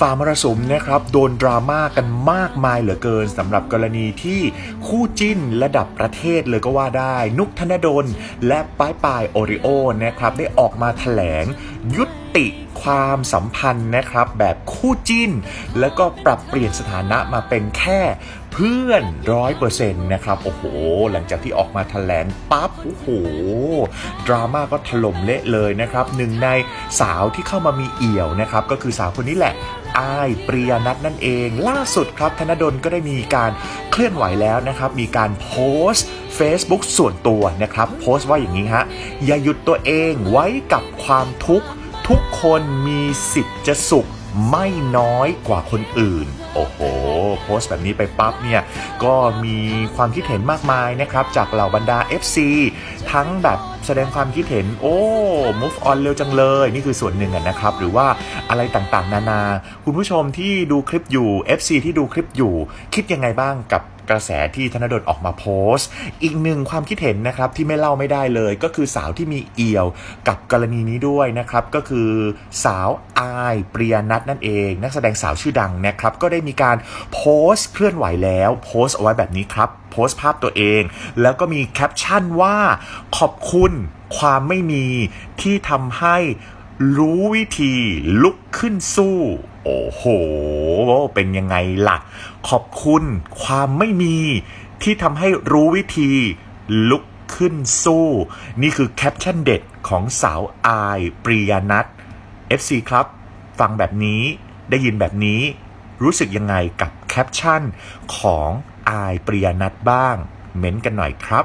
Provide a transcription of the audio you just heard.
ฝ่ามรสุมนะครับโดนดราม่ากันมากมายเหลือเกินสำหรับกรณีที่คู่จิ้นระดับประเทศเลยก็ว่าได้ นุกธนดลและป้ายปายโอริโอนะครับได้ออกมาแถลงยุด ติความสัมพันธ์นะครับแบบคู่จิ้น แล้วก็ปรับเปลี่ยนสถานะมาเป็นแค่เพื่อนร้อยเปอร์เซ็นต์นะครับ โอ้โห หลังจากที่ออกมาแถลงปั๊บ โอ้โห ดราม่าก็ถล่มเละเลยนะครับ หนึ่งในสาวที่เข้ามามีเอี่ยวนะครับ ก็คือสาวคนนี้แหละอายปริยนัทนั่นเอง ล่าสุดครับธนดลก็ได้มีการเคลื่อนไหวแล้วนะครับ มีการโพสต์ Facebook ส่วนตัวนะครับ โพสต์ว่าอย่างนี้ฮะ อย่าหยุดตัวเองไว้กับความทุกข์ ทุกคนมีสิทธิ์จะสุขไม่น้อยกว่าคนอื่น โอ้โห โพสต์แบบนี้ไปปั๊บเนี่ย ก็มีความคิดเห็นมากมายนะครับ จากเหล่าบรรดา FC ทั้งแบบแสดงความคิดเห็น โอ้ move on เร็วจังเลย นี่คือส่วนหนึ่งนะครับ หรือว่าอะไรต่างๆ นานา คุณผู้ชมที่ดูคลิปอยู่ FC ที่ดูคลิปอยู่ คิดยังไงบ้างกับ กระแสที่ธนดลออกมาโพสต์ อีกหนึ่งความคิดเห็นนะครับที่ไม่เล่าไม่ได้เลย ก็คือสาวที่มีเอี่ยวกับกรณีนี้ด้วยนะครับก็คือสาวอายปริยนัทนั่นเอง นักแสดงสาวชื่อดังนะครับก็ได้มีการโพสต์เคลื่อนไหวแล้วโพสต์เอาไว้แบบนี้ครับโพสต์ภาพตัวเอง แล้วก็มีแคปชั่นว่าขอบคุณความไม่มีที่ทำให้รู้วิธีลุก ขึ้นสู้ โอ้โห เป็นยังไงล่ะ ขอบคุณความไม่มีที่ทำให้รู้วิธีลุกขึ้นสู้ นี่คือแคปชั่นเด็ดของสาวอายปริยนัท FC ครับ ฟังแบบนี้ได้ยินแบบนี้ รู้สึกยังไงกับแคปชั่นของอายปริยนัทบ้าง เม้นกันหน่อยครับ